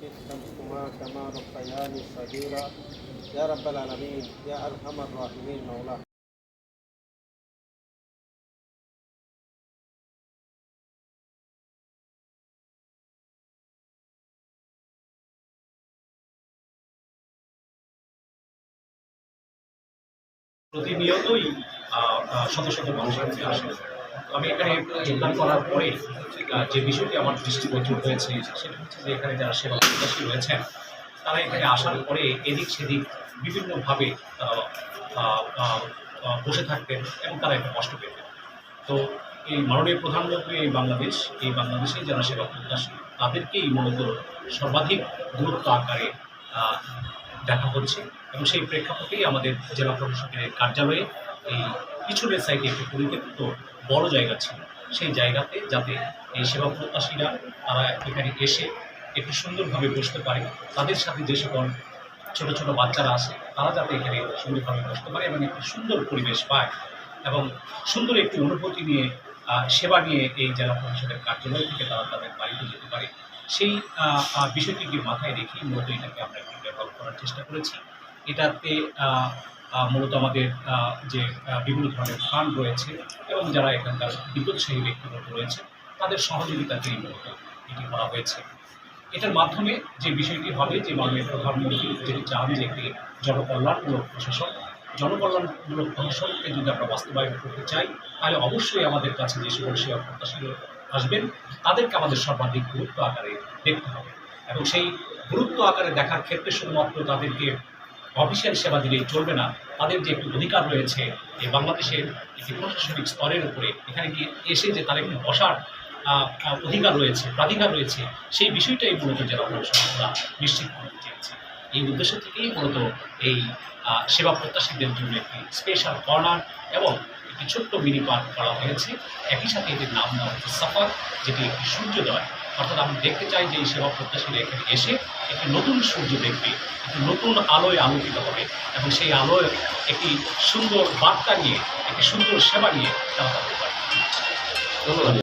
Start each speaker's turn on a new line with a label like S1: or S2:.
S1: شمسكما كما ربياني صغيرا يا رب العالمين يا أرحم الراحمين مولانا.
S2: প্রতিনিয়তই শত শত মানুষ এখানে আসে। আমি এখানে যোগদান করার পরে যে বিষয়টি আমার দৃষ্টিগোচর হয়েছে, সেটা হচ্ছে যে এখানে যারা সেবা প্রত্যাশী রয়েছেন, তারা এখানে আসার পরে এদিক সেদিক বিভিন্নভাবে বসে থাকতেন এবং তারা একটা কষ্ট পেতেন তো এই মাননীয় প্রধানমন্ত্রী এই বাংলাদেশ, এই বাংলাদেশে যারা সেবা প্রত্যাশী, তাদেরকেই মূলত সর্বাধিক গুরুত্ব আকারে দেখা হচ্ছে এবং সেই প্রেক্ষাপটেই আমাদের জেলা প্রশাসকের কার্যালয়ে এই পিছনের সাইডে একটি পরিত্যক্ত বড় জায়গা ছিল। সেই জায়গাতে যাতে এই সেবা প্রত্যাশীরা তারা এখানে এসে একটু সুন্দরভাবে বসতে পারে। তাদের সাথে যে সকল ছোটো ছোট বাচ্চারা আছে, তারা যাতে এখানে সুন্দরভাবে বসতে পারে এবং একটি সুন্দর পরিবেশ পায় এবং সুন্দর একটি অনুভূতি নিয়ে সেবা নিয়ে এই জেলা পরিষদের কার্যালয় থেকে তারা তাদের বাড়িতে যেতে পারে। সেই বিষয়টিকে মাথায় রেখে মূলত এটাকে আমরা একটু ডেভেলপ করার চেষ্টা করেছি। এটাতে মূলত আমাদের যে বিভিন্ন ধরনের ফান্ড রয়েছে এবং যারা এখানকার বিপদশাহী ব্যক্তিগত রয়েছে, তাদের সহযোগিতাতেই মূলত এটি করা হয়েছে। এটার মাধ্যমে যে বিষয়টি হবে যে মাননীয় প্রধানমন্ত্রী যেটি চান যে একটি জনকল্যাণমূলক প্রশাসন, জনকল্যাণমূলক প্রশাসনকে যদি আমরা বাস্তবায়ন করতে চাই, তাহলে অবশ্যই আমাদের কাছে যে সকল সেবা প্রত্যাশী আসবেন, তাদেরকে আমাদের সর্বাধিক গুরুত্ব আকারে দেখতে হবে। এবং সেই গুরুত্ব আকারে দেখার ক্ষেত্রে শুধুমাত্র তাদেরকে অফিসিয়াল সেবা দিলেই চলবে না, তাদের যে একটি অধিকার রয়েছে এই বাংলাদেশের একটি প্রশাসনিক স্তরের উপরে এখানে গিয়ে এসে যে তার একটি বসার অধিকার রয়েছে, প্রাধিকার রয়েছে, সেই বিষয়টাই মূলত জেলা প্রশাসনরা নিশ্চিত করতে চেয়েছে। এই উদ্দেশ্য থেকেই মূলত এই সেবা প্রত্যাশীদের জন্য একটি স্পেশাল কর্নার এবং একটি ছোট্ট মিনি পার্ক করা হয়েছে। একই সাথে এটির নাম দেওয়া হচ্ছে সাফার, যেটি একটি সূর্যোদয়। অর্থাৎ আমি দেখতে চাই যে এই সেবা প্রত্যাশীরা এখানে এসে একটি নতুন সূর্য দেখবে, একটি নতুন আলোয় আলোকিত হবে এবং সেই আলোয় একটি সুন্দর বার্তা নিয়ে, একটি সুন্দর সেবা নিয়ে তারা তাদের পারে ধন্যবাদ।